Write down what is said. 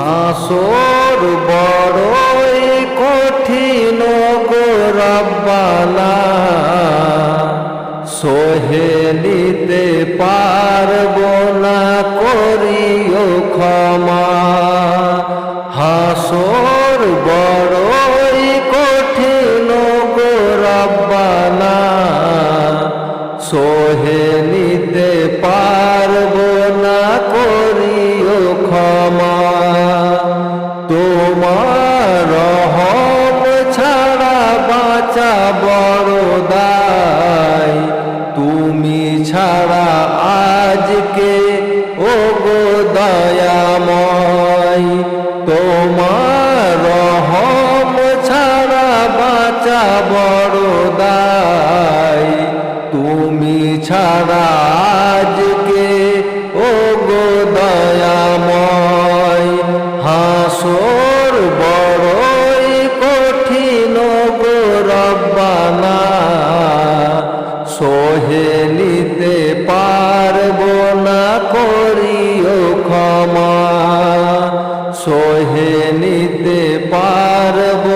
হাসর বড়ই কঠিন গো রব্বানা। সহে নিতে পারব না, করিও ক্ষমা। হাসর বড়ই কঠিন গো রব্বানা। সহে নিতে পারব না, করিও ক্ষমা। তোমার রহম ছাড়া বাঁচা বড় দায়। তুমি ছাড়া আজকে ও গো দয়াময়। তোমার রহম ছাড়া বাঁচা বড় দায়। তুমি ছাড়া আজকে সহে নিতে পারব